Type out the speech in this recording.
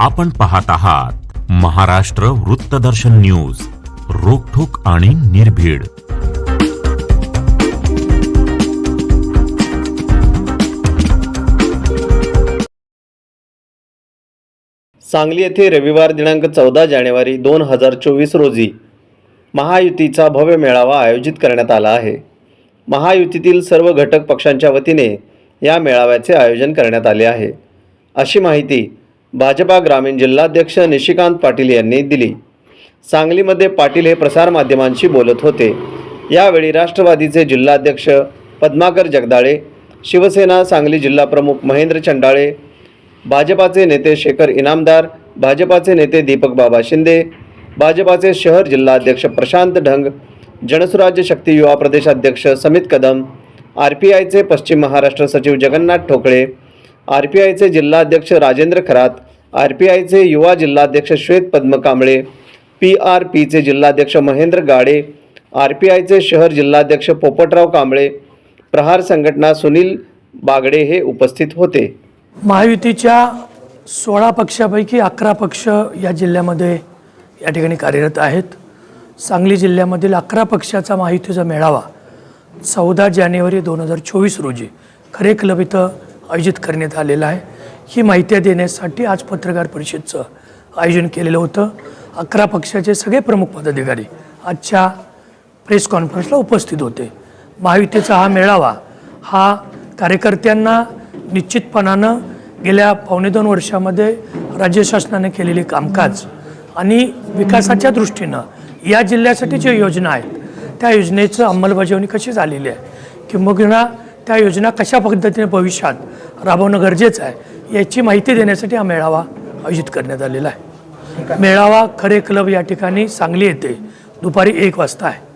आपण पाहत आहात महाराष्ट्र वृत्तदर्शन न्यूज रोखोक आणि निर्भीड. सांगली येथे रविवार दिनांक चौदा जानेवारी दोन हजार चोवीस रोजी महायुतीचा भव्य मेळावा आयोजित करण्यात आला आहे. महायुतीतील सर्व घटक पक्षांच्या वतीने या मेळाव्याचे आयोजन करण्यात आले आहे. अशी माहिती भाजपा ग्रामीण जिल्हाध्यक्ष निशिकांत पाटील यांनी दिली. सांगलीमध्ये पाटील हे प्रसारमाध्यमांशी बोलत होते. यावेळी राष्ट्रवादीचे जिल्हाध्यक्ष पद्माकर जगदाळे शिवसेना सांगली जिल्हाप्रमुख महेंद्र चंडाळे भाजपाचे नेते शेखर इनामदार भाजपाचे नेते दीपक बाबा शिंदे भाजपाचे शहर जिल्हाध्यक्ष प्रशांत ढंग जनसुराज्य शक्ती युवा प्रदेशाध्यक्ष समित कदम आर पी आयचे पश्चिम महाराष्ट्र सचिव जगन्नाथ ठोकळे आर पी आयचे जिल्हाध्यक्ष राजेंद्र खरात आर पी आयचे युवा जिल्हाध्यक्ष श्वेत पद्म कांबळे पी आर पीचे जिल्हाध्यक्ष महेंद्र गाडे आर पी आयचे शहर जिल्हाध्यक्ष पोपटराव कांबळे प्रहार संघटना सुनील बागडे हे उपस्थित होते. महायुतीच्या सोळा पक्षापैकी अकरा पक्ष या जिल्ह्यामध्ये या ठिकाणी कार्यरत आहेत. सांगली जिल्ह्यामधील अकरा पक्षाचा महायुतीचा मेळावा चौदा जानेवारी दोन हजार चोवीस रोजी खरे क्लब इथं आयोजित करण्यात आलेला आहे. ही माहिती देण्यासाठी आज पत्रकार परिषदचं आयोजन केलेलं होतं. अकरा पक्षाचे सगळे प्रमुख पदाधिकारी आजच्या प्रेस कॉन्फरन्सला उपस्थित होते. महायुतीचा हा मेळावा हा कार्यकर्त्यांना निश्चितपणानं गेल्या पावणे दोन वर्षामध्ये राज्य शासनाने केलेले कामकाज आणि विकासाच्या दृष्टीनं या जिल्ह्यासाठी ज्या योजना आहेत. त्या योजनेचं अंमलबजावणी कशी झालेली आहे? किंबहुना त्या योजना कशा पद्धतीने भविष्यात राबवणं गरजेचं आहे याची माहिती देण्यासाठी हा मेळावा आयोजित करण्यात आलेला आहे. मेळावा खरे क्लब या ठिकाणी सांगली येथे दुपारी एक वाजता आहे.